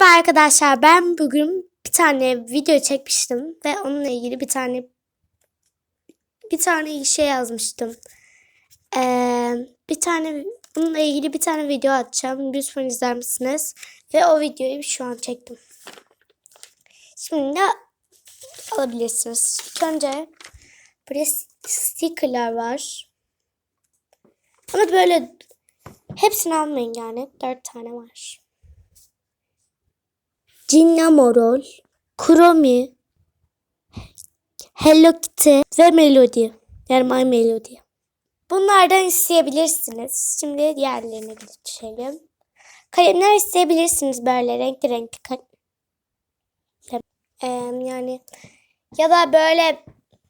Merhaba arkadaşlar. Ben bugün bir tane video çekmiştim ve onunla ilgili bir tane bir tane şey yazmıştım. Ee, bir tane bununla ilgili bir tane video atacağım. Lütfen izler misiniz? Ve o videoyu şu an çektim. Şimdi de alabilirsiniz. İlk önce böyle stickerlar var. Ama böyle hepsini almayın yani. Dört tane var. Cinnamorol, Chromie, Hello Kitty ve Melody. Yani My Melody. Bunlardan isteyebilirsiniz. Şimdi diğerlerine geçelim. Kalemler isteyebilirsiniz böyle renkli renkli kalem. Yani ya da böyle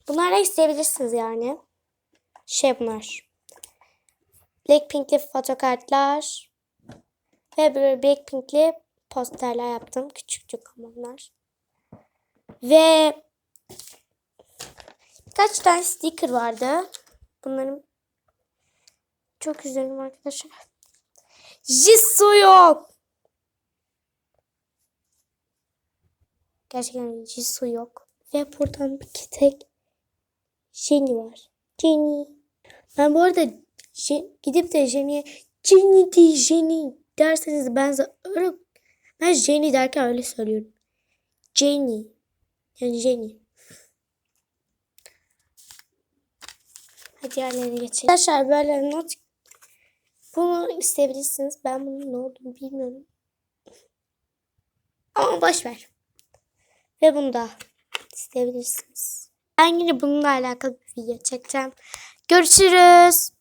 bunlardan isteyebilirsiniz yani. Şey bunlar. Blackpink'li fotokartlar ve böyle Blackpink'li posterler yaptım. Küçükçük ama onlar. Ve birkaç tane sticker vardı. Bunların çok üzüldüm arkadaşlar. Jisoo yok. Gerçekten Jisoo yok. Ve buradan bir tek Jenny var. Jenny. Ben bu arada gidip de Jenny'e Jenny değil Jenny derseniz ben öyle ben Jenny derken öyle söylüyorum. Jenny. Yani Jenny. Hadi yerlerine geçelim. Arkadaşlar böyle not bunu isteyebilirsiniz. Ben bunun ne olduğunu bilmiyorum. Ama boş ver. Ve bunu da isteyebilirsiniz. Ben yine bununla alakalı bir video çekeceğim. Görüşürüz.